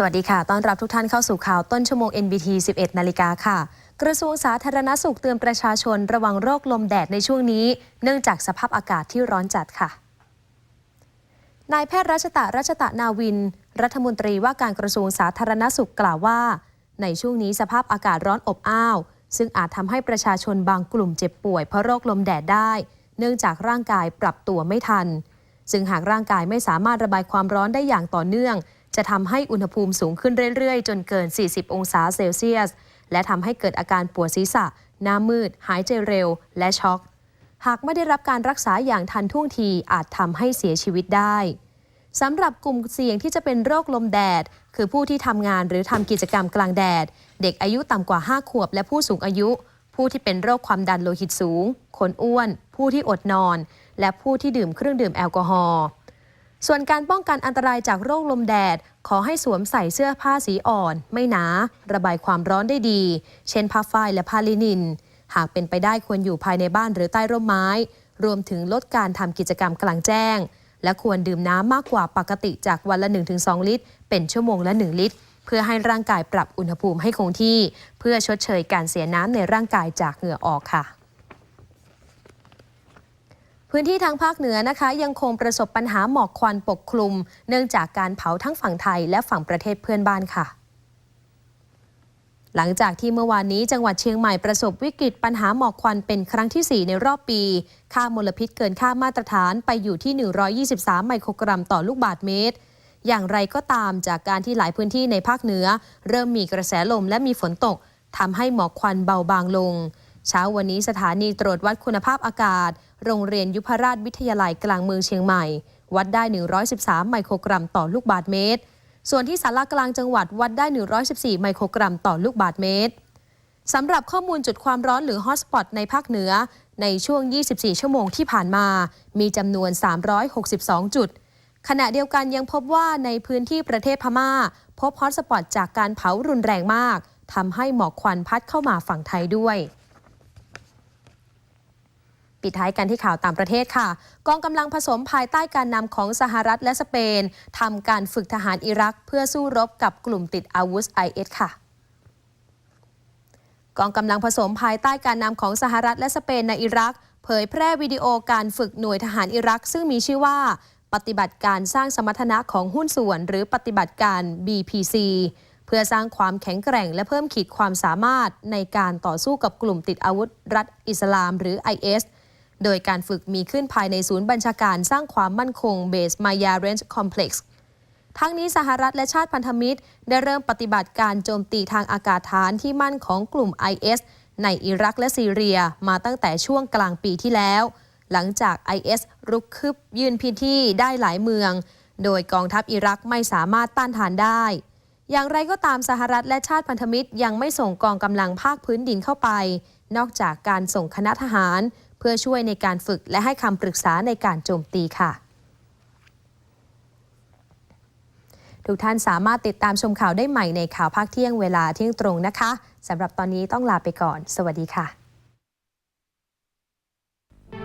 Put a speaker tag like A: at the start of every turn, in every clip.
A: สวัสดีค่ะ ต้อนรับทุกท่านเข้าสู่ข่าวต้นชั่วโมง NBT 11 นาฬิกาค่ะ กระทรวงสาธารณสุขเตือนประชาชนระวังโรคลมแดดในช่วงนี้ เนื่องจากสภาพอากาศที่ร้อนจัดค่ะ นายแพทย์รัชตะรัชตะนาวิน รัฐมนตรีว่าการกระทรวงสาธารณสุขกล่าวว่า ในช่วงนี้สภาพอากาศร้อนอบอ้าว ซึ่งอาจทำให้ประชาชนบางกลุ่มเจ็บป่วยเพราะโรคลมแดดได้ เนื่องจากร่างกายปรับตัวไม่ทัน ซึ่งหากร่างกายไม่สามารถระบายความร้อนได้อย่างต่อเนื่อง จะทำให้อุณหภูมิสูงขึ้นเรื่อยๆ จนเกิน 40 องศาเซลเซียส และทำให้เกิดอาการปวดศีรษะ หน้ามืด หายใจเร็ว และช็อก หากไม่ได้รับการรักษาอย่างทันท่วงทีอาจทำให้เสียชีวิตได้สำหรับกลุ่มเสี่ยงที่จะเป็นโรคลมแดด คือผู้ที่ทำงานหรือทำกิจกรรมกลางแดด เด็กอายุต่ำกว่า 5 ขวบ และผู้สูงอายุ ผู้ที่เป็นโรคความดันโลหิตสูง คนอ้วน ผู้ที่อดนอน และผู้ที่ดื่มเครื่องดื่มแอลกอฮอล์ ส่วนการป้องกันอันตรายจากโรคลมแดด ขอให้สวมใส่เสื้อผ้าสีอ่อน ไม่หนา ระบายความร้อนได้ดี เช่นผ้าฝ้ายและผ้าลินิน หากเป็นไปได้ควรอยู่ภายในบ้านหรือใต้ร่มไม้ รวมถึงลดการทำกิจกรรมกลางแจ้ง และควรดื่มน้ำมากกว่าปกติจากวันละ 1-2 ลิตร เป็นชั่วโมงละ 1 ลิตร เพื่อให้ร่างกายปรับอุณหภูมิให้คงที่ เพื่อชดเชยการเสียน้ำในร่างกายจากเหงื่อออกค่ะ พื้นที่ทางภาคเหนือนะคะยังคงประสบปัญหาหมอกควันปกคลุม เนื่องจากการเผาทั้งฝั่งไทยและฝั่งประเทศเพื่อนบ้านค่ะ หลังจากที่เมื่อวานนี้จังหวัดเชียงใหม่ประสบวิกฤตปัญหาหมอกควันเป็นครั้งที่ 4 ในรอบปี ค่ามลพิษเกินค่ามาตรฐานไปอยู่ที่ 123 ไมโครกรัมต่อลูกบาศก์เมตร อย่างไรก็ตามจากการที่หลายพื้นที่ในภาคเหนือ เริ่มมีกระแสลมและมีฝนตกทำให้หมอกควันเบาบางลง เช้าวันนี้สถานีตรวจวัดคุณภาพอากาศ โรงเรียนยุพราชวิทยาลัยกลางเมืองเชียงใหม่ วัดได้ 113 ไมโครกรัมต่อลูกบาศก์เมตร ส่วนที่สารากลางจังหวัดวัดได้ 114 ไมโครกรัมต่อลูกบาศก์เมตรสำหรับข้อมูลจุดความร้อนหรือฮอตสปอตในภาคเหนือ ในช่วง 24 ชั่วโมงที่ผ่านมา มีจำนวน 362 จุด ขณะเดียวกันยังพบว่าในพื้นที่ประเทศพม่า พบฮอตสปอตจากการเผารุนแรงมากทำให้หมอกควันพัดเข้ามาฝั่งไทยด้วย ปิดท้ายกันที่ข่าวต่างประเทศค่ะ กองกำลังผสมภายใต้การนำของสหรัฐและสเปนทำการฝึกทหารอิรัก เพื่อสู้รบกับกลุ่มติดอาวุธ IS ค่ะกองกำลังผสมภายใต้การนำของสหรัฐและสเปนในอิรัก เผยแพร่วิดีโอการฝึกหน่วยทหารอิรัก ซึ่งมีชื่อว่า ปฏิบัติการสร้างสมรรถนะของหุ้นส่วน หรือปฏิบัติการ BPC เพื่อสร้างความแข็งแกร่งและเพิ่มขีดความสามารถในการต่อสู้กับกลุ่มติดอาวุธรัฐอิสลามหรือ IS โดยการฝึกมีขึ้นภายในศูนย์บัญชาการสร้างความมั่นคงเบสมายาเรนจ์คอมเพล็กซ์ทั้งนี้สหรัฐและชาติพันธมิตร ได้เริ่มปฏิบัติการโจมตีทางอากาศฐานที่มั่นของกลุ่ม IS ในอิรักและซีเรียมาตั้งแต่ช่วงกลางปีที่แล้ว หลังจาก IS รุกคืบยืนพื้นที่ได้หลายเมือง โดยกองทัพอิรักไม่สามารถต้านทานได้ อย่างไรก็ตามสหรัฐและชาติพันธมิตรยังไม่ส่งกองกำลังภาคพื้นดินเข้าไป นอกจากการส่งคณะทหาร เพื่อช่วยในการฝึกและให้คำปรึกษาในการโจมตีค่ะ ทุกท่านสามารถติดตามชมข่าวได้ใหม่ในข่าวภาคเที่ยงเวลาเที่ยงตรงนะคะสำหรับตอนนี้ต้องลาไปก่อน สวัสดีค่ะ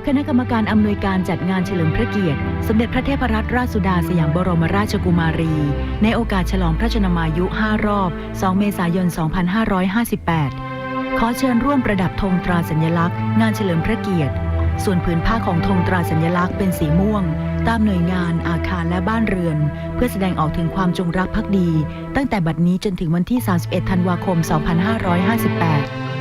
B: คณะกรรมการอำนวยการจัดงานเฉลิมพระเกียรติ สมเด็จพระเทพรัตนราชสุดาสยามบรมราชกุมารี ในโอกาสฉลองพระชนมายุ 5 รอบ 2 เมษายน 2558 ขอเชิญร่วมประดับธงตราสัญลักษณ์ งานเฉลิมพระเกียรติ ส่วนผืนผ้าของธงตราสัญลักษณ์เป็นสีม่วง ตามหน่วยงานอาคารและบ้านเรือน เพื่อแสดงออกถึงความจงรักภักดี ตั้งแต่บัดนี้จนถึงวันที่ 31 ธันวาคม 2558